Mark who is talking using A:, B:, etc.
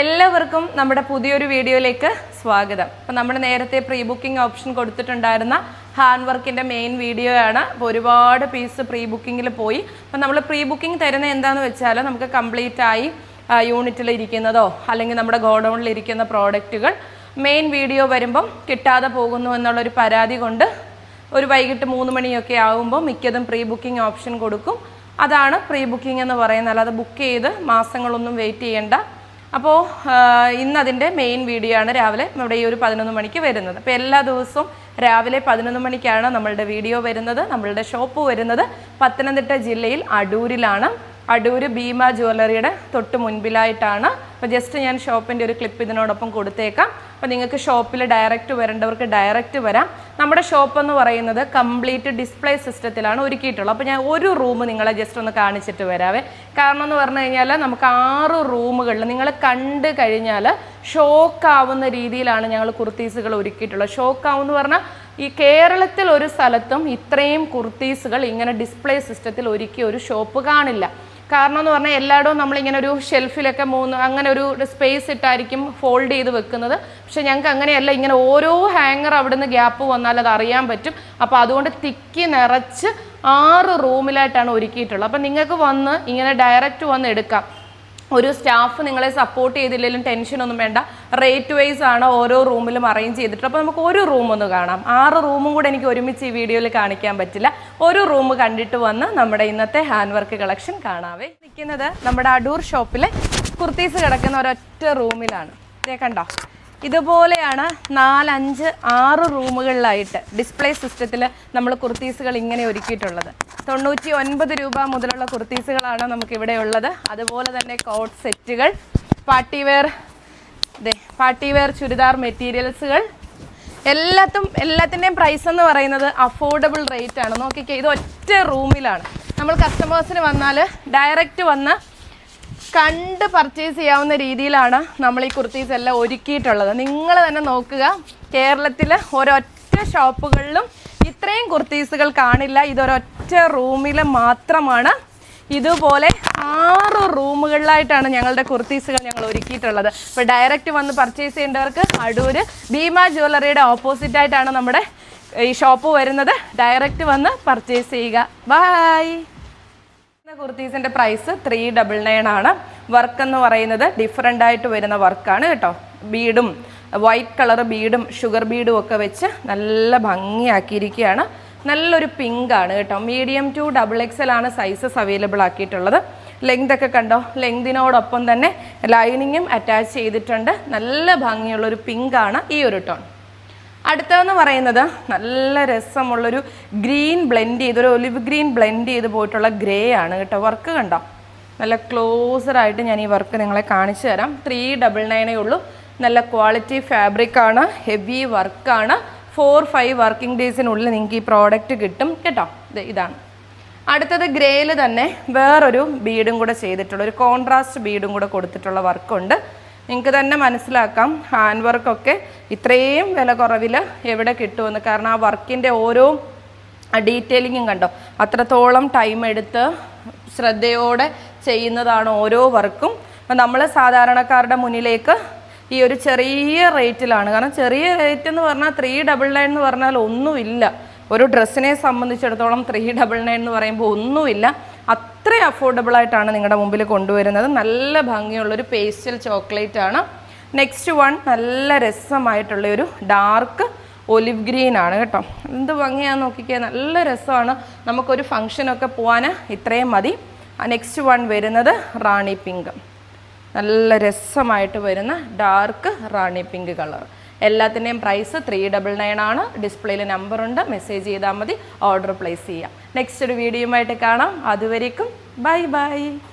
A: എല്ലാവർക്കും നമ്മുടെ പുതിയൊരു വീഡിയോയിലേക്ക് സ്വാഗതം. അപ്പം നമ്മൾ നേരത്തെ പ്രീ ബുക്കിംഗ് ഓപ്ഷൻ കൊടുത്തിട്ടുണ്ടായിരുന്ന ഹാൻഡ് വർക്കിന്റെ മെയിൻ വീഡിയോ ആണ് അപ്പോൾ ഒരുപാട് പീസ് പ്രീ ബുക്കിങ്ങിൽ പോയി. അപ്പം നമ്മൾ പ്രീ ബുക്കിംഗ് തരുന്ന എന്താണെന്ന് വെച്ചാൽ നമുക്ക് കംപ്ലീറ്റ് ആയി യൂണിറ്റിൽ ഇരിക്കുന്നതോ അല്ലെങ്കിൽ നമ്മുടെ ഗോഡൗണിൽ ഇരിക്കുന്ന പ്രോഡക്റ്റുകൾ മെയിൻ വീഡിയോ വരുമ്പം കിട്ടാതെ പോകുന്നു എന്നുള്ളൊരു പരാതി കൊണ്ട് ഒരു വൈകിട്ട് മൂന്ന് മണിയൊക്കെ ആകുമ്പോൾ മിക്കതും പ്രീ ബുക്കിംഗ് ഓപ്ഷൻ കൊടുക്കും. അതാണ് പ്രീ ബുക്കിംഗ് എന്ന് പറയുന്നത്. അല്ലാതെ ബുക്ക് ചെയ്ത് മാസങ്ങളൊന്നും വെയിറ്റ് ചെയ്യേണ്ട. അപ്പോൾ ഇന്ന് അതിന്റെ മെയിൻ വീഡിയോ ആണ് രാവിലെ നമ്മുടെ ഈ ഒരു പതിനൊന്ന് മണിക്ക് വരുന്നത്. അപ്പോൾ എല്ലാ ദിവസവും രാവിലെ പതിനൊന്ന് മണിക്കാണ് നമ്മളുടെ വീഡിയോ വരുന്നത് നമ്മളുടെ ഷോപ്പ് വരുന്നത്. പത്തനംതിട്ട ജില്ലയിൽ അടൂരിലാണ്. അടൂർ ഭീമ ജ്വല്ലറിയുടെ തൊട്ട് മുൻപിലായിട്ടാണ് അപ്പോൾ ജസ്റ്റ് ഞാൻ ഷോപ്പിന്റെ ഒരു ക്ലിപ്പ് ഇതിനോടൊപ്പം കൊടുത്തേക്കാം. അപ്പോൾ നിങ്ങൾക്ക് ഷോപ്പിൽ ഡയറക്റ്റ് വരേണ്ടവർക്ക് ഡയറക്റ്റ് വരാം. നമ്മുടെ ഷോപ്പ് എന്ന് പറയുന്നത് കംപ്ലീറ്റ് ഡിസ്പ്ലേ സിസ്റ്റത്തിലാണ് ഒരുക്കിയിട്ടുള്ളത്. അപ്പോൾ ഞാൻ ഒരു റൂം നിങ്ങളെ ജസ്റ്റ് ഒന്ന് കാണിച്ചിട്ട് വരാവേ. കാരണം എന്ന് പറഞ്ഞു കഴിഞ്ഞാൽ നമുക്ക് ആറ് റൂമുകളിൽ നിങ്ങൾ കണ്ട് കഴിഞ്ഞാൽ ഷോക്കാവുന്ന രീതിയിലാണ് ഞങ്ങൾ കുർത്തീസുകൾ ഒരുക്കിയിട്ടുള്ളത്. ഷോക്കാവും എന്ന് പറഞ്ഞാൽ ഈ കേരളത്തിൽ ഒരു സ്ഥലത്തും ഇത്രയും കുർത്തീസുകൾ ഇങ്ങനെ ഡിസ്പ്ലേ സിസ്റ്റത്തിൽ ഒരുക്കിയ ഒരു ഷോപ്പ് കാണില്ല. കാരണം എന്ന് പറഞ്ഞാൽ എല്ലായിടവും നമ്മളിങ്ങനെ ഒരു ഷെൽഫിലൊക്കെ മൂന്ന് അങ്ങനെ ഒരു സ്പേസ് ഇട്ടായിരിക്കും ഫോൾഡ് ചെയ്ത് വെക്കുന്നത്. പക്ഷെ ഞങ്ങൾക്ക് അങ്ങനെയല്ല ഇങ്ങനെ ഓരോ ഹാങ്ങർ അവിടുന്ന് ഗ്യാപ്പ് വന്നാൽ അത് അറിയാൻ പറ്റും. അപ്പോൾ അതുകൊണ്ട് തിക്കി നിറച്ച് ആറ് റൂമിലായിട്ടാണ് ഒരുക്കിയിട്ടുള്ളത്. അപ്പം നിങ്ങൾക്ക് വന്ന് ഇങ്ങനെ ഡയറക്റ്റ് വന്ന് എടുക്കാം. ഒരു സ്റ്റാഫ് നിങ്ങളെ സപ്പോർട്ട് ചെയ്തില്ലെങ്കിലും ടെൻഷനൊന്നും വേണ്ട. റേറ്റ് വൈസ് ആണ് ഓരോ റൂമിലും അറേഞ്ച് ചെയ്തിട്ട് അപ്പോൾ നമുക്ക് ഒരു റൂം ഒന്ന് കാണാം. ആറ് റൂമും കൂടെ എനിക്ക് ഒരുമിച്ച് ഈ വീഡിയോയിൽ കാണിക്കാൻ പറ്റില്ല. ഒരു റൂം കണ്ടിട്ട് വന്ന് നമ്മുടെ ഇന്നത്തെ ഹാൻഡ് വർക്ക് കളക്ഷൻ കാണാവേ. നിൽക്കുന്നത് നമ്മുടെ അടൂർ ഷോപ്പിലെ കുർത്തീസ് കിടക്കുന്ന ഒരൊറ്റ റൂമിലാണ് ഇതേ കണ്ടോ? ഇതുപോലെയാണ് നാലഞ്ച് ആറ് റൂമുകളിലായിട്ട് ഡിസ്പ്ലേ സിസ്റ്റത്തിൽ നമ്മൾ കുർത്തീസുകൾ ഇങ്ങനെ ഒരുക്കിയിട്ടുള്ളത്. തൊണ്ണൂറ്റി ഒൻപത് രൂപ മുതലുള്ള കുർത്തീസുകളാണ് നമുക്കിവിടെ ഉള്ളത്. അതുപോലെ തന്നെ കോട്ട് സെറ്റുകൾ party wear wear party wear party wear churidar മെറ്റീരിയൽസുകൾ. എല്ലാത്തും എല്ലാത്തിന്റെയും പ്രൈസ് എന്ന് പറയുന്നത് അഫോർഡബിൾ റേറ്റ് ആണ്. നോക്കിക്കേ ഇത് ഒറ്റ റൂമിലാണ്. നമ്മൾ കസ്റ്റമേഴ്സിന് വന്നാൽ ഡയറക്റ്റ് വന്ന് കണ്ട് പർച്ചേസ് ചെയ്യാവുന്ന രീതിയിലാണ് നമ്മൾ ഈ കുർത്തീസ് എല്ലാം ഒരുക്കിയിട്ടുള്ളത്. നിങ്ങൾ തന്നെ നോക്കുക കേരളത്തിൽ ഒരൊറ്റ ഷോപ്പുകളിലും ഇത്രയും കുർത്തീസുകൾ കാണില്ല. ഇതൊരൊറ്റ റൂമിൽ മാത്രമാണ്. ഇതുപോലെ ആറ് റൂമുകളിലായിട്ടാണ് ഞങ്ങളുടെ കുർത്തീസുകൾ ഞങ്ങൾ ഒരുക്കിയിട്ടുള്ളത്. ഇപ്പോൾ ഡയറക്റ്റ് വന്ന് പർച്ചേസ് ചെയ്യേണ്ടവർക്ക് അടൂര് ഭീമ ജ്വല്ലറിയുടെ ഓപ്പോസിറ്റ് ആയിട്ടാണ് നമ്മുടെ ഈ ഷോപ്പ് വരുന്നത്. ഡയറക്റ്റ് വന്ന് പർച്ചേസ് ചെയ്യുക. ബായ് കുർത്തീസിന്റെ പ്രൈസ് ത്രീ ഡബിൾ നയൻ ആണ്. വർക്ക് എന്ന് പറയുന്നത് ഡിഫറെന്റ് ആയിട്ട് വരുന്ന വർക്കാണ് കേട്ടോ. ബീഡും വൈറ്റ് കളർ ബീഡും ഷുഗർ ബീഡും ഒക്കെ വെച്ച് നല്ല ഭംഗിയാക്കിയിരിക്കുകയാണ്. നല്ലൊരു പിങ്ക് ആണ് കേട്ടോ. Medium to double X L ആണ് സൈസസ് അവൈലബിൾ ആക്കിയിട്ടുള്ളത്. ലെങ്ത് ഒക്കെ കണ്ടോ? ലെങ്തിനോടൊപ്പം തന്നെ ലൈനിങ്ങും അറ്റാച്ച് ചെയ്തിട്ടുണ്ട്. നല്ല ഭംഗിയുള്ളൊരു പിങ്ക് ആണ് ഈ ഒരു ടോൺ അടുത്തതെന്ന് പറയുന്നത് നല്ല രസമുള്ളൊരു ഗ്രീൻ ബ്ലെൻഡ് ചെയ്ത് ഒരു ഒലിവ് ഗ്രീൻ ബ്ലെൻഡ് ചെയ്ത് പോയിട്ടുള്ള ഗ്രേ ആണ് കേട്ടോ. വർക്ക് കണ്ടോ? നല്ല ക്ലോസറായിട്ട് ഞാൻ ഈ വർക്ക് നിങ്ങളെ കാണിച്ചു തരാം. ത്രീ ഡബിൾ നയനേ ഉള്ളൂ. നല്ല ക്വാളിറ്റി ഫാബ്രിക് ആണ് ഹെവി വർക്കാണ് ഫോർ ഫൈവ് വർക്കിംഗ് ഡേയ്സിനുള്ളിൽ നിങ്ങൾക്ക് ഈ പ്രോഡക്റ്റ് കിട്ടും കേട്ടോ. ഇതാണ്. അടുത്തത് ഗ്രേയിൽ തന്നെ വേറൊരു ബീഡും കൂടെ ചെയ്തിട്ടുള്ള ഒരു കോൺട്രാസ്റ്റ് ബീഡും കൂടെ കൊടുത്തിട്ടുള്ള വർക്കുണ്ട് നിങ്ങൾക്ക് തന്നെ മനസ്സിലാക്കാം ഹാൻഡ് വർക്കൊക്കെ ഇത്രയും വില കുറവിൽ എവിടെ കിട്ടുമെന്ന്. കാരണം ആ വർക്കിന്റെ ഓരോ ഡീറ്റെയിലിങ്ങും കണ്ടോ? അത്രത്തോളം ടൈം എടുത്ത് ശ്രദ്ധയോടെ ചെയ്യുന്നതാണ് ഓരോ വർക്കും നമ്മൾ സാധാരണക്കാരുടെ മുന്നിലേക്ക് ഈ ഒരു ചെറിയ റേറ്റിലാണ് കാരണം ചെറിയ റേറ്റ് എന്ന് പറഞ്ഞാൽ ത്രീ ഡബിൾ നയൻ എന്ന് പറഞ്ഞാൽ ഒന്നുമില്ല. ഒരു ഡ്രസ്സിനെ സംബന്ധിച്ചിടത്തോളം ത്രീ ഡബിൾ നയൻ എന്ന് പറയുമ്പോൾ ഒന്നുമില്ല. അഫോർഡബിൾ ആയിട്ടാണ് നിങ്ങളുടെ മുമ്പിൽ കൊണ്ടുവരുന്നത്. നല്ല ഭംഗിയുള്ളൊരു പേസ്റ്റൽ ചോക്ലേറ്റ് ആണ്. നെക്സ്റ്റ് വൺ നല്ല രസമായിട്ടുള്ള ഒരു ഡാർക്ക് ഒലിവ് ഗ്രീൻ ആണ് കേട്ടോ. എന്ത് ഭംഗിയാന്ന് നോക്കിക്കേ. നല്ല രസമാണ്. നമുക്കൊരു ഫംഗ്ഷനൊക്കെ പോകാൻ ഇത്രയും മതി. നെക്സ്റ്റ് വൺ വരുന്നത് റാണി പിങ്ക് നല്ല രസമായിട്ട് വരുന്ന ഡാർക്ക് റാണി പിങ്ക് കളർ എല്ലാത്തിന്റെയും പ്രൈസ് ത്രീ ഡബിൾ നയൻ ആണ്. ഡിസ്പ്ലേയിൽ നമ്പറുണ്ട് മെസ്സേജ് ചെയ്താൽ മതി. ഓർഡർ പ്ലേസ് ചെയ്യാം. നെക്സ്റ്റ് ഒരു വീഡിയോയുമായിട്ട് കാണാം. അതുവരേക്കും Bye-bye!